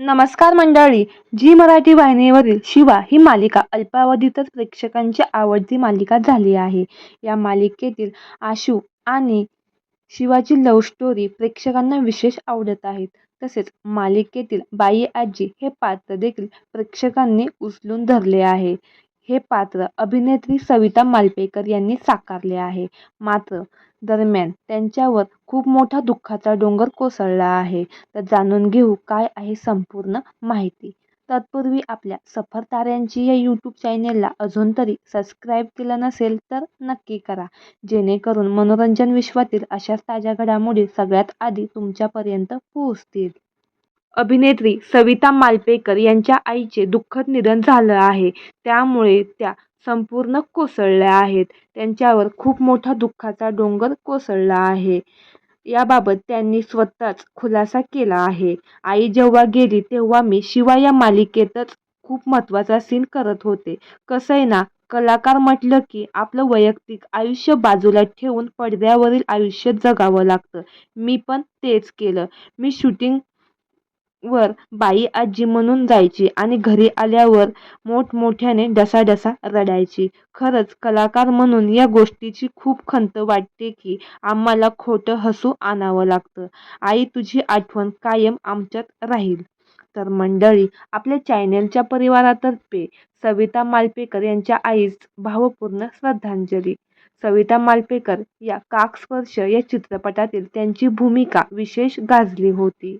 नमस्कार मंडळी जी मराठी वाहिनीवरील शिवा ही मालिका अल्पावधीतच प्रेक्षकांची आवडती मालिका झाली आहे. या मालिकेतील आशू आणि शिवाची लव्ह स्टोरी प्रेक्षकांना विशेष आवडत आहेत. तसेच मालिकेतील बाई आजी हे पात्र देखील प्रेक्षकांनी उचलून धरले आहे. हे पात्र अभिनेत्री सविता मालपेकर यांनी साकारले आहे. मात्र दरम्यान त्यांच्यावर खूप मोठा दुःखाचा डोंगर कोसळला आहे. तर जाणून घेऊ काय आहे संपूर्ण माहिती. तत्पूर्वी आपल्या सफर ताऱ्यांची या यूट्यूब चॅनेलला अजून तरी सबस्क्राईब केलं नसेल तर नक्की करा. जेणेकरून मनोरंजन विश्वातील अशाच ताज्या घडामोडी सगळ्यात आधी तुमच्यापर्यंत पोहोचतील. अभिनेत्री सविता मालपेकर यांच्या आईचे दुःखद निधन झालं आहे. त्यामुळे त्या संपूर्ण कोसळल्या आहेत. त्यांच्यावर खूप मोठा दुःखाचा डोंगर कोसळला आहे. याबाबत त्यांनी स्वतःच खुलासा केला आहे. आई जेव्हा गेली तेव्हा मी शिवा या मालिकेतच खूप महत्त्वाचा सीन करत होते. कसं आहे ना कलाकार म्हटलं की आपलं वैयक्तिक आयुष्य बाजूला ठेवून पडद्यावरील आयुष्य जगावं लागतं. मी पण तेच केलं. मी शूटिंग वर बाई आजी म्हणून जायची आणि घरी आल्यावर मोठमोठ्याने डसाडसा रडायची. खरंच कलाकार म्हणून या गोष्टीची खूप खंत वाटते की आम्हाला खोटं हसू आणावं लागतं. आई तुझी आठवण कायम आमच्यात राहील. तर मंडळी आपल्या चॅनेलच्या परिवारातर्फे सविता मालपेकर यांच्या आईस भावपूर्ण श्रद्धांजली. सविता मालपेकर या काकस्पर्श या चित्रपटातील त्यांची भूमिका विशेष गाजली होती.